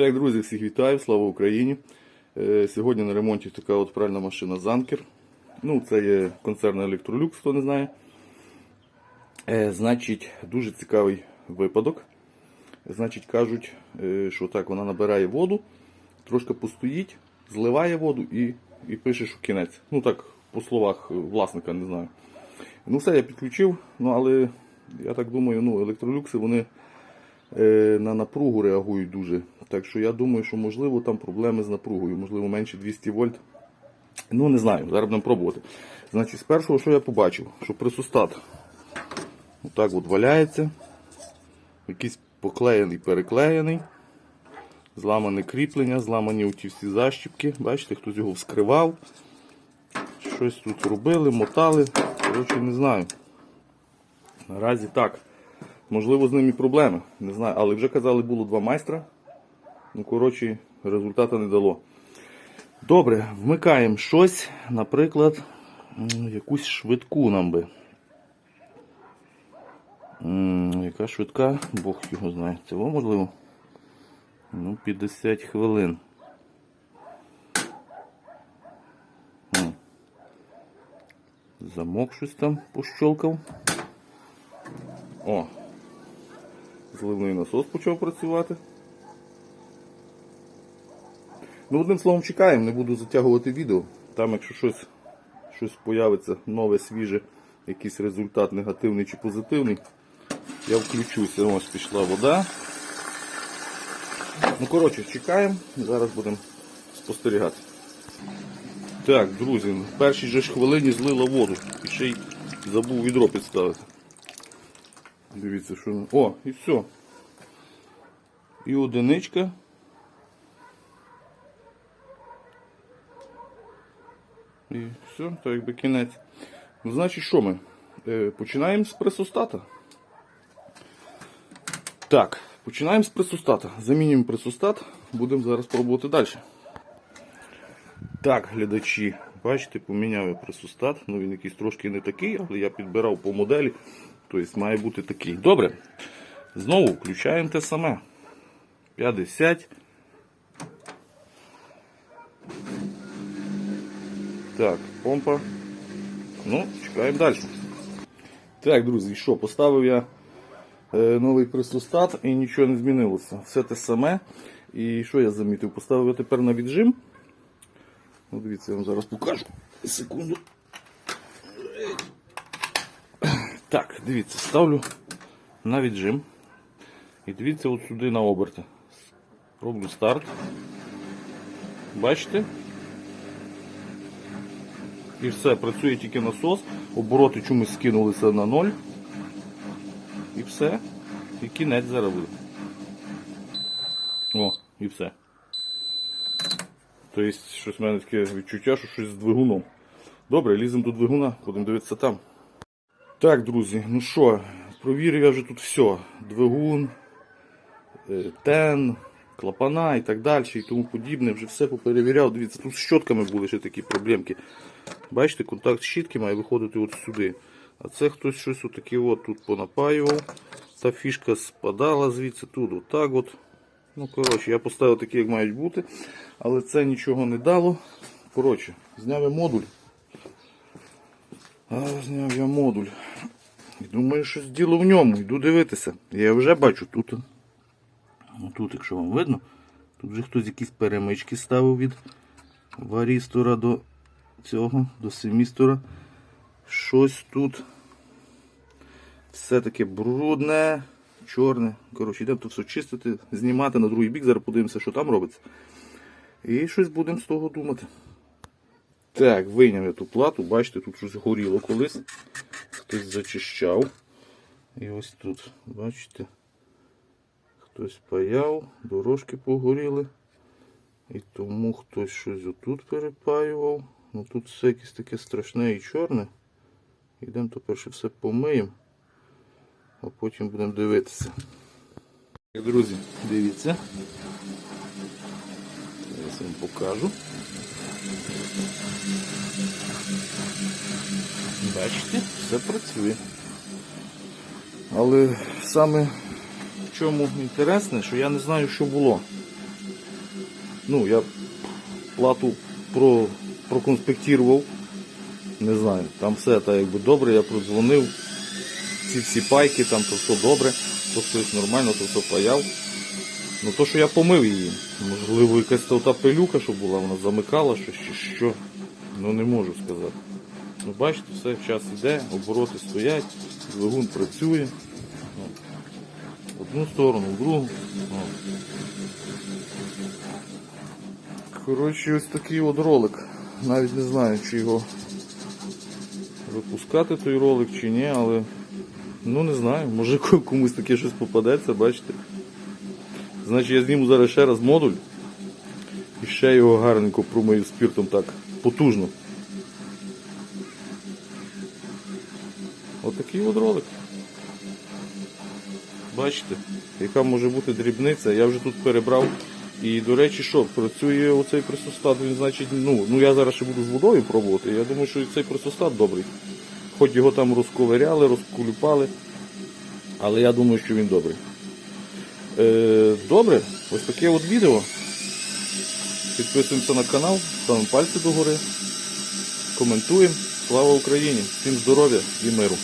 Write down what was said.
Так, друзі, всіх вітаю, слава Україні. Е, Сьогодні на ремонті така от пральна машина Занкер. Ну, це є концерн Electrolux, хто не знає. Е, Значить, дуже цікавий випадок. Значить, кажуть, е, що так, вона набирає воду, трошки постоїть, зливає воду і, і пише, що кінець. Ну так, по словах власника, не знаю. Ну, все, я підключив, ну але я так думаю, ну, електролюкси вони на напругу реагують дуже. Так що я думаю, що можливо там проблеми з напругою, можливо менше 200 вольт. Ну не знаю, зараз будемо пробувати. Значить, з першого, що я побачив, що присустат отак от валяється, якийсь поклеєний, переклеєний, зламане кріплення, зламані оті всі защіпки. Бачите, хтось його вскривав. Щось тут робили, мотали. Коротше, не знаю. Наразі так. Можливо, з ним і проблеми. Не знаю. Але вже казали, було два майстра. Ну, коротше, результату не дало. Добре, вмикаємо щось, наприклад, якусь швидку нам би. Яка швидка, Бог його знає. Цього можливо. Ну, 50 хвилин. Замок щось там пощолкав. О! Зливний насос почав працювати. Ну, одним словом, чекаємо, не буду затягувати відео. Там, якщо щось, щось появиться нове, свіже, якийсь результат негативний чи позитивний, я включуся. Ось пішла вода. Ну, коротше, чекаємо, зараз будемо спостерігати. Так, друзі, в першій же ж хвилині злила воду. І ще й забув відро підставити. Дивіться, що. О, і все. І одиничка. І все, то якби кінець. Ну, значить, що ми? Е, починаємо з пресустата. Так, починаємо з пресустата. Замінюємо пресустат, будемо зараз пробувати далі. Так, глядачі, бачите, поміняв я пресустат. Ну він якийсь трошки не такий, але я підбирав по моделі. Тобто має бути такий. Добре. Знову включаємо те саме. 50. Так, помпа. Ну, чекаємо далі. Так, друзі, що, поставив я е, новий пресустат і нічого не змінилося. Все те саме. І що я замітив? Поставив я тепер на віджим. Ну, дивіться, я вам зараз покажу. Секунду. Так, дивіться, ставлю на віджим. І дивіться от сюди на оберти. Роблю старт. Бачите? І все, працює тільки насос, обороти чомусь скинулися на ноль. І все. І кінець буде. О, і все. Тобто, щось в мене таке відчуття, що щось з двигуном. Добре, ліземо до двигуна, будемо дивитися там. Так, друзі, ну що, провірив я вже тут все. Двигун, е, тен, клапана і так далі, і тому подібне. Вже все поперевіряв. Дивіться, тут з щотками були ще такі проблемки. Бачите, контакт щітки має виходити от сюди. А це хтось щось отаке от тут понапаював. Та фішка спадала звідси тут, отак от. Ну, коротше, я поставив такі, як мають бути, але це нічого не дало. Коротше, зняв я модуль. Зняв я модуль. І думаю, що діло в ньому. Йду дивитися. Я вже бачу тут. Ну, тут, якщо вам видно, тут вже хтось якісь перемички ставив від варістора до цього, до семістора. Щось тут все таке брудне, чорне. Коротше, йдемо тут все чистити, знімати на другий бік, зараз подивимося, що там робиться. І щось будемо з того думати. Так, вийняв я ту плату, бачите, тут щось горіло колись. Хтось зачищав. І ось тут, бачите, хтось паяв, дорожки погоріли. І тому хтось щось отут перепаював. Ну тут все якесь таке страшне і чорне. Йдемо то перше все помиємо, а потім будемо дивитися. Друзі, дивіться. Зараз вам покажу. Бачите, все працює. Але саме в чому інтересне, що я не знаю, що було. Ну, я плату про, проконспектував. Не знаю, там все так якби добре, я продзвонив. Ці всі пайки, там то все добре, то все нормально, то все паяв. Ну то, що я помив її. Можливо, якась та пилюка, що була, вона замикала щось чи що. Ну не можу сказати. Ну бачите, все, час іде, обороти стоять, двигун працює. О. Одну сторону, в другу. О. Коротше, ось такий от ролик. Навіть не знаю, чи його випускати той ролик чи ні, але ну не знаю, може комусь таке щось попадеться, бачите. Значить я зніму зараз ще раз модуль і ще його гарненько промию спіртом так потужно. Отакий от ролик. Бачите, яка може бути дрібниця, я вже тут перебрав. І до речі, що, працює оцей присостат, він значить, ну, ну я зараз ще буду з водою пробувати. Я думаю, що цей присостат добрий. Хоч його там розковиряли, розкулюпали, але я думаю, що він добрий. Е, добре, ось таке от відео. Підписуємося на канал, ставимо пальці догори, коментуємо. Слава Україні! Всім здоров'я і миру!